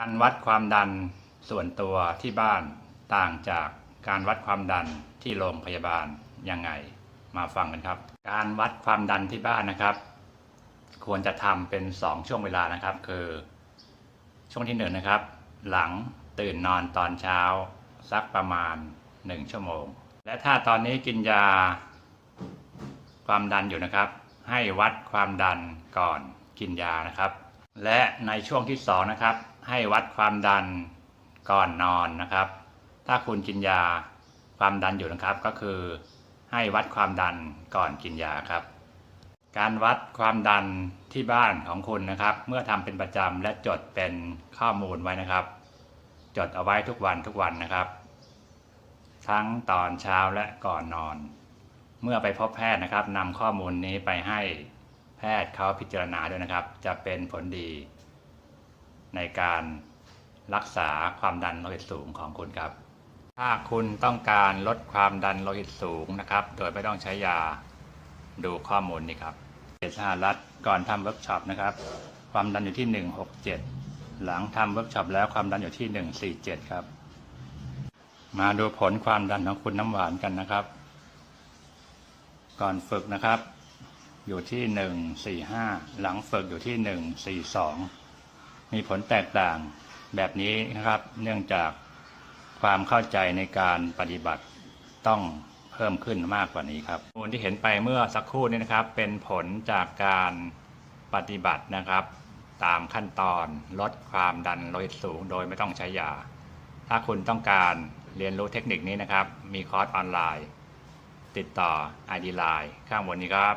การวัดความดันส่วนตัวที่บ้านต่างจากการวัดความดันที่โรงพยาบาลยังไงมาฟังกันครับ การวัดความดันที่บ้านนะครับ ควรจะทำเป็น 2 ช่วงเวลานะครับ คือ ช่วงที่1นงนะครับ หลังตื่นนอนตอนเช้าสักประมาณ 1 ชั่วโมง และถ้าตอนนี้กินยาความดันอยู่นะครับ ให้วัดความดันก่อนกินยานะครับ และในช่วงที่สองนะครับ ให้วัดความดันก่อนนอนนะครับ ถ้าคุณกินยาความดันอยู่นะครับก็คือ ให้วัดความดันก่อนกินยาครับ การวัดความดันที่บ้านของคุณนะครับ เมื่อทำเป็นประจำและจดเป็นข้อมูลไว้นะครับ จดเอาไว้ทุกวันทุกวันนะครับ ทั้งตอนเช้าและก่อนนอน เมื่อไปพบแพทย์นะครับนำข้อมูลนี้ไปให้แพทย์เขาพิจารณาด้วยนะครับ จะเป็นผลดี ในการรักษาความดันโลหิตสูงของคุณครับ ถ้าคุณต้องการลดความดันโลหิตสูงนะครับ โดยไม่ต้องใช้ยาดูข้อมูลนี้ครับเสหรัฐก่อนทำเวิร์กช็อปนะครับ ความดันอยู่ที่ 167 หลังทำเวิร์กช็อปแล้วความดันอยู่ที่ 147 ครับ มาดูผลความดันของคุณน้ำหวานกันนะครับ ก่อนฝึกนะครับ อยู่ที่หนึ่งสี่ห้าหลังฝึกอยู่ที่หนึ่งสี่สอง มีผลแตกต่างแบบนี้นะครับ เนื่องจากความเข้าใจในการปฏิบัติต้องเพิ่มขึ้นมากกว่านี้ครับข้อมูลที่เห็นไปเมื่อสักครู่นี้นะครับ เป็นผลจากการปฏิบัตินะครับ ตามขั้นตอนลดความดันโลหิตสูง โดยไม่ต้องใช้ยา ถ้าคุณต้องการเรียนรู้เทคนิคนี้นะครับ มีคอร์สออนไลน์ ติดต่อ ID Line ข้างบนนี้ครับ